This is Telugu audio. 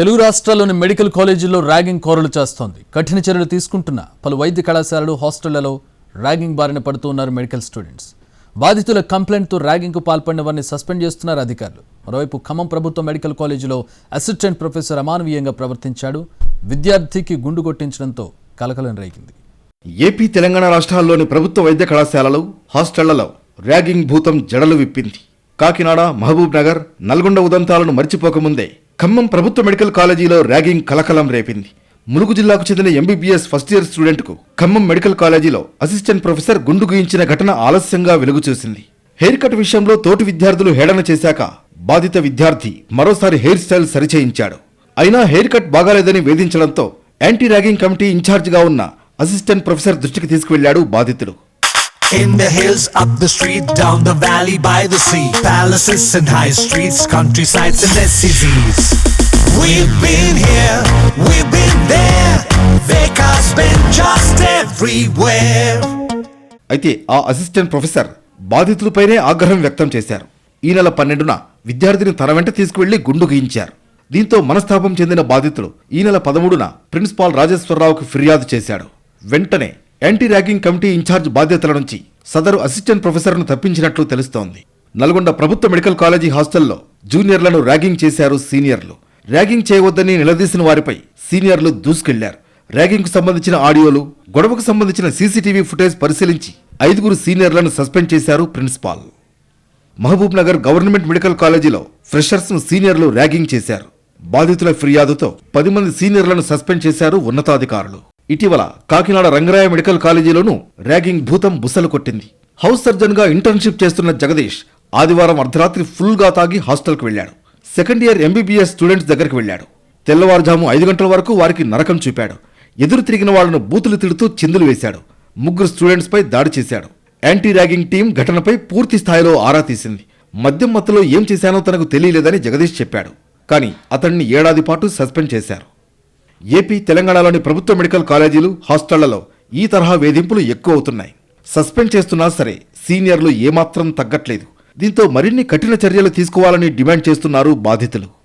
తెలుగు రాష్ట్రాల్లోని మెడికల్ కాలేజీల్లో ర్యాగింగ్ కోరలు చేస్తోంది. కఠిన చర్యలు తీసుకుంటున్న పలు వైద్య కళాశాలలు హాస్టళ్ళలో ర్యాగింగ్ బారిన పడుతూ ఉన్నారు మెడికల్ స్టూడెంట్స్. బాధితుల కంప్లైంట్తో ర్యాగింగ్కు పాల్పడిన వారిని సస్పెండ్ చేస్తున్నారు అధికారులు. మరోవైపు ఖమ్మం ప్రభుత్వ మెడికల్ కాలేజీలో అసిస్టెంట్ ప్రొఫెసర్ అమానవీయంగా ప్రవర్తించాడు. విద్యార్థికి గుండు కొట్టించడంతో కలకలం రేగింది. ఏపీ తెలంగాణ రాష్ట్రాల్లోని ప్రభుత్వ వైద్య కళాశాలలు హాస్టళ్ళలో ర్యాగింగ్ భూతం జడలు విప్పింది. కాకినాడ మహబూబ్ నగర్ నల్గొండ ఉదంతాలను మర్చిపోకముందే ఖమ్మం ప్రభుత్వ మెడికల్ కాలేజీలో ర్యాగింగ్ కలకలం రేపింది. ములుగు జిల్లాకు చెందిన ఎంబీబీఎస్ ఫస్ట్ ఇయర్ స్టూడెంట్కు ఖమ్మం మెడికల్ కాలేజీలో అసిస్టెంట్ ప్రొఫెసర్ గుండు గుయించిన ఘటన ఆలస్యంగా వెలుగు చూసింది. హెయిర్ కట్ విషయంలో తోటి విద్యార్థులు హేళన చేశాక బాధిత విద్యార్థి మరోసారి హెయిర్ స్టైల్ సరిచేయించాడు. అయినా హెయిర్ కట్ బాగాలేదని వేధించడంతో యాంటీ ర్యాగింగ్ కమిటీ ఇన్ఛార్జిగా ఉన్న అసిస్టెంట్ ప్రొఫెసర్ దృష్టికి తీసుకువెళ్ళాడు బాధితుడు. In the hills, up the street, down the valley, by the sea, palaces and high streets, countrysides and SCZs. We've been here, we've been there, Vekas been just everywhere. అయితే ఆ అసిస్టెంట్ ప్రొఫెసర్ బాధితులపైనే ఆగ్రహం వ్యక్తం చేశారు ఈ నెల పన్నెండున విద్యార్థిని తన వెంట తీసుకువెళ్ళి గుండు గీయించారు దీంతో మనస్తాపం చెందిన బాధితుడు ఈ నెల పదమూడున ప్రిన్సిపాల్ రాజేశ్వరరావుకు ఫిర్యాదు చేశాడు వెంటనే యాంటీ ర్యాగింగ్ కమిటీ ఇన్ఛార్జ్ బాధ్యతల నుంచి సదరు అసిస్టెంట్ ప్రొఫెసర్ను తప్పించినట్లు తెలుస్తోంది. నల్గొండ ప్రభుత్వ మెడికల్ కాలేజీ హాస్టల్లో జూనియర్లను ర్యాగింగ్ చేశారు సీనియర్లు. ర్యాగింగ్ చేయవద్దని నిలదీసిన వారిపై సీనియర్లు దూసుకెళ్ళారు. ర్యాగింగ్కు సంబంధించిన ఆడియోలు గొడవకు సంబంధించిన సీసీటీవీ ఫుటేజ్ పరిశీలించి ఐదుగురు సీనియర్లను సస్పెండ్ చేశారు principal. Mahabubnagar government medical కాలేజీలో ఫ్రెషర్స్ను సీనియర్లు ర్యాగింగ్ చేశారు. బాధితుల ఫిర్యాదుతో పది మంది సీనియర్లను సస్పెండ్ చేశారు ఉన్నతాధికారులు. ఇటీవల కాకినాడ రంగరాయ మెడికల్ కాలేజీలోనూ ర్యాగింగ్ భూతం బుసలు కొట్టింది. హౌస్ సర్జన్గా ఇంటర్న్షిప్ చేస్తున్న జగదీష్ ఆదివారం అర్ధరాత్రి ఫుల్గా తాగి హాస్టల్కి వెళ్ళాడు. సెకండ్ ఇయర్ ఎంబీబీఎస్ స్టూడెంట్స్ దగ్గరికి వెళ్ళాడు. తెల్లవారుజాము ఐదు గంటల వరకు వారికి నరకం చూపాడు. ఎదురు తిరిగిన వాళ్ళను బూతులు తిడుతూ చిందులు వేశాడు. ముగ్గురు స్టూడెంట్స్పై దాడి చేశాడు. యాంటీ ర్యాగింగ్ టీం ఘటనపై పూర్తి స్థాయిలో ఆరా తీసింది. మద్యం మత్తులో ఏం చేశానో తనకు తెలియలేదని జగదీష్ చెప్పాడు. కానీ అతన్ని ఏడాది పాటు సస్పెండ్ చేశారు. ఏపీ తెలంగాణలోని ప్రభుత్వ మెడికల్ కాలేజీలు హాస్టళ్ళలో ఈ తరహా వేధింపులు ఎక్కువ అవుతున్నాయి. సస్పెండ్ చేస్తున్నా సరే సీనియర్లు ఏమాత్రం తగ్గట్లేదు. దీంతో మరిన్ని కఠిన చర్యలు తీసుకోవాలని డిమాండ్ చేస్తున్నారు బాధితులు.